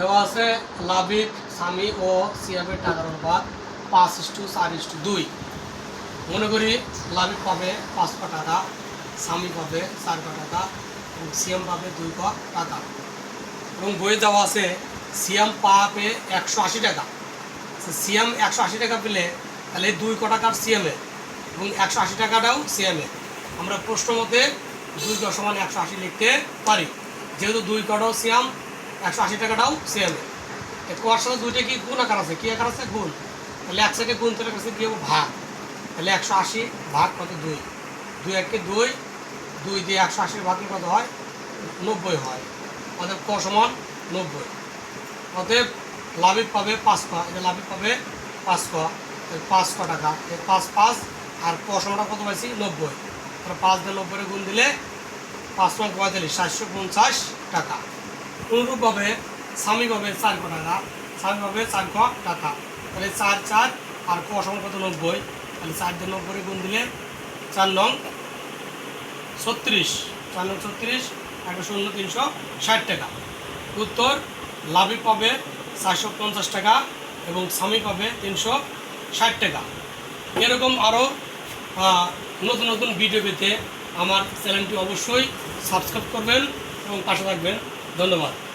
দেওয়া আছে লাভিক স্বামী ও সিয়ামের টাকার অনুপাত পাঁচ ইস্টু চার ইস্টু দুই। মনে করি লাভিক পাবে পাঁচ ক টাকা স্বামী পাবে চার ক টাকা এবং সিএম পাবে দুই ক টাকা। এবং বইয়ে দেওয়া আছে সিএম পাবে একশো আশি টাকা। সিএম একশো আশি টাকা পেলে তাহলে দুই ক টাকার সিএমে এবং একশো আশি টাকাটাও সিএমে আমরা প্রশ্ন মতে দুই ক সমান একশো আশি লিখতে পারি। যেহেতু দুই কটাও সিএম একশো আশি টাকাটাও সিএমে কোয়ার সাথে দুইটা কি গুণ আকার আছে? কি আকার আছে? গুণ। তাহলে এক থেকে গুণ তাহলে কাছে হবে ভাগ। তাহলে একশো আশি ভাগ কত? দুই। দুই একে দুই দুই দিয়ে একশো আশির ভাগ কত হয়? নব্বই হয়। অতএব ক সমান নব্বই। অতএব লাভিক পাবে পাঁচ ক। এটা লাভিক পাবে পাঁচ ক। পাঁচ ক টাকা। পাঁচ পাঁচ আর ক সমানটা কত পাইছি? নব্বই। তাহলে পাঁচ দিয়ে নব্বই গুণ দিলে পাঁচ নয় পঁয়তাল্লিশ, সাতশো পঞ্চাশ টাকা। অনুরূপভাবে স্বামী পাবে চার ক টাকা স্বামী পাবে চার ক টাকা। তাহলে চার চার আর ক সমান কত? নব্বই। তাহলে চার দিয়ে নব্বই গুণ দিলে চার নং ছত্রিশ। চার নং ছত্রিশ, একটা শূন্য তিনশো ষাট টাকা। উত্তর, লাভি পাবে চারশো পঞ্চাশ টাকা এবং স্বামী পাবে তিনশো ষাট টাকা। এরকম আরও নতুন নতুন ভিডিও পেতে আমার চ্যানেলটি অবশ্যই সাবস্ক্রাইব করবেন এবং পাশে থাকবেন। ধন্যবাদ।